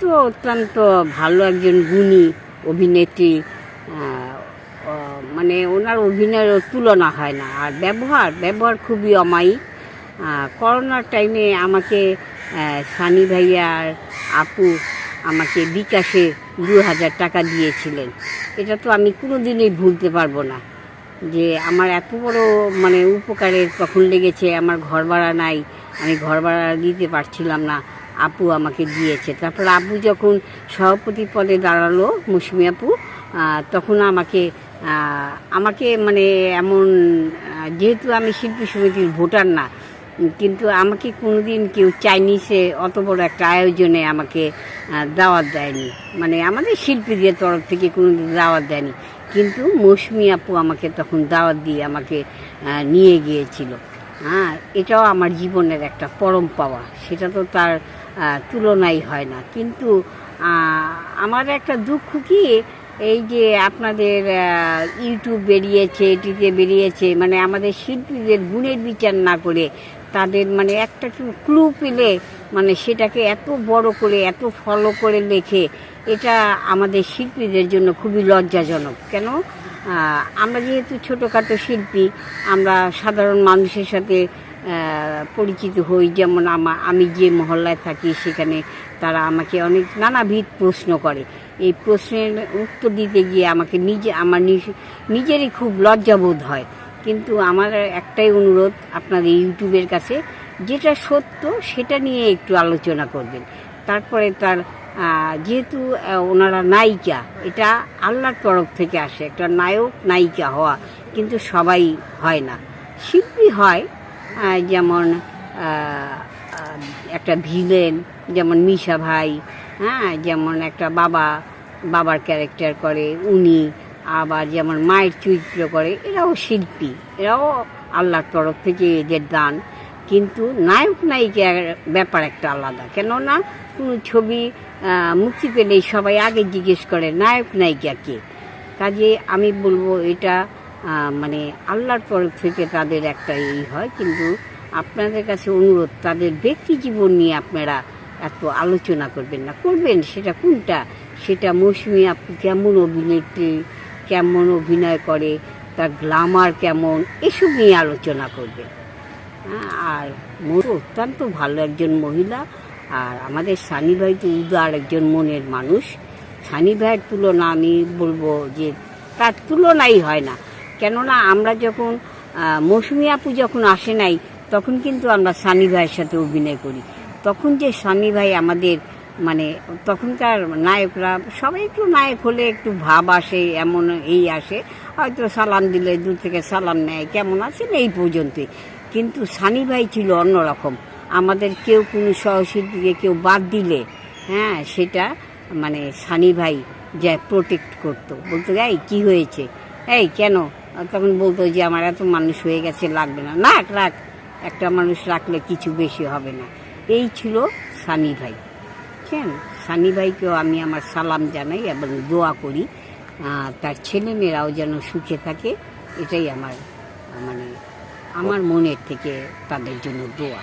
তো অত্যন্ত ভালো একজন গুণী অভিনেত্রী মানে ওনার অভিনয়ের তুলনা হয় না। আর ব্যবহার ব্যবহার খুবই অমায়িক। করোনার টাইমে আমাকে সানি ভাইয়ার আপু আমাকে বিকাশে দু হাজার টাকা দিয়েছিলেন। এটা তো আমি কোনোদিনই ভুলতে পারব না যে আমার এত বড় মানে উপকারের কখন লেগেছে, আমার ঘর ভাড়া নাই, আমি ঘর ভাড়া দিতে পারছিলাম না। আপু আমাকে দিয়েছে। তারপর আপু যখন সভাপতি পদে দাঁড়াল মৌসুমি আপু তখন আমাকে আমাকে মানে এমন যেহেতু আমি শিল্পী সমিতির ভোটার না, কিন্তু আমাকে কোনোদিন কেউ চাইনিসে অত বড় একটা আয়োজনে আমাকে দাওয়াত দেয়নি। মানে আমাদের শিল্পীদের তরফ থেকে কোনোদিন দাওয়াত দেয়নি। কিন্তু মৌসুমি আপু আমাকে তখন দাওয়াত দিয়ে আমাকে নিয়ে গিয়েছিল। হ্যাঁ এটাও আমার জীবনের একটা পরম পাওয়া। সেটা তো তার তুলনাই হয় না। কিন্তু আমার একটা দুঃখ কি, এই যে আপনাদের ইউটিউব বেরিয়েছে, এটিতে বেরিয়েছে মানে আমাদের শিল্পীদের গুণের বিচার না করে তাদের মানে একটা ক্লু পেলে মানে সেটাকে এত বড় করে, এত ফলো করে লেখে, এটা আমাদের শিল্পীদের জন্য খুবই লজ্জাজনক। কেন? আমরা যেহেতু ছোটোখাটো শিল্পী, আমরা সাধারণ মানুষের সাথে পরিচিত হই। যেমন আমা, আমি যে মহল্লায় থাকি, সেখানে তারা আমাকে অনেক নানাবিধ প্রশ্ন করে। এই প্রশ্নের উত্তর দিতে গিয়ে আমাকে নিজে, আমার নিজ- নিজেরই খুব লজ্জাবোধ হয়। কিন্তু আমার একটাই অনুরোধ আপনাদের ইউটিউবের কাছে, যেটা সত্য, সেটা নিয়ে একটু আলোচনা করবেন। তারপরে তার যেহেতু ওনারা নায়িকা, এটা আল্লাহর তরফ থেকে আসে, একটা নায়ক, নায়িকা হওয়া, কিন্তু সবাই হয় না। শিল্পী হয় যেমন একটা ভিলেন, যেমন মিশা ভাই হ্যাঁ যেমন একটা বাবা, বাবার ক্যারেক্টার করে, উনি, আবার যেমন মায়ের চরিত্র করে, এরাও শিল্পী, এরাও আল্লাহর তরফ থেকে এদের দান। কিন্তু নায়ক নায়িকার ব্যাপার একটা আলাদা। কেননা কোনো ছবি মুক্তি পেলেই সবাই আগে জিজ্ঞেস করে নায়ক নায়িকা কে। কাজে আমি বলব এটা মানে আল্লাহর তরফ থেকে তাদের একটা এই হয়, কিন্তু আপনাদের কাছে অনুরোধ, তাদের ব্যক্তি জীবন নিয়ে আপনারা এত আলোচনা করবেন না। করবেন সেটা কোনটা? সেটা মৌসুমি আপু কেমন অভিনেত্রী, কেমন অভিনয় করে, তার গ্লামার কেমন, এসব নিয়ে আলোচনা করবেন। আর মোর অত্যন্ত ভালো একজন মহিলা, আর আমাদের সানি ভাই তো উদার একজন মনের মানুষ। সানি ভাইয়ের তুলনা আমি বলব যে তার তুলনাই হয় না। কেননা আমরা যখন মৌসুমি আপু যখন আসে নাই, তখন কিন্তু আমরা সানি ভাইয়ের সাথে অভিনয় করি। তখন যে সানি ভাই আমাদের মানে তখনকার নায়করা, সবাই একটু নায়ক হলে একটু ভাব আসে, এমন এই আসে, হয়তো সালাম দিলে দূর থেকে সালাম নেয়, কেমন আছেন এই পর্যন্তই। কিন্তু সানি ভাই ছিল অন্যরকম আমাদের কেউ কোনো সহশিল্পীকে কেউ বাদ দিলে হ্যাঁ সেটা মানে সানি ভাই যা প্রোটেক্ট করতো। বলতো, এই, কি হয়েছে? এই, কেন? তখন বলতো যে, আমার এত মানুষ হয়ে গেছে, লাগবে না। না রাখ একটা মানুষ রাখলে কিছু বেশি হবে না। এই ছিল সানি ভাই কেন? সানি ভাইকেও আমি আমার সালাম জানাই এবং দোয়া করি তার ছেলেমেয়েরাও যেন সুখে থাকে, এটাই আমার মানে আমার মনের থেকে তাদের জন্য দোয়া।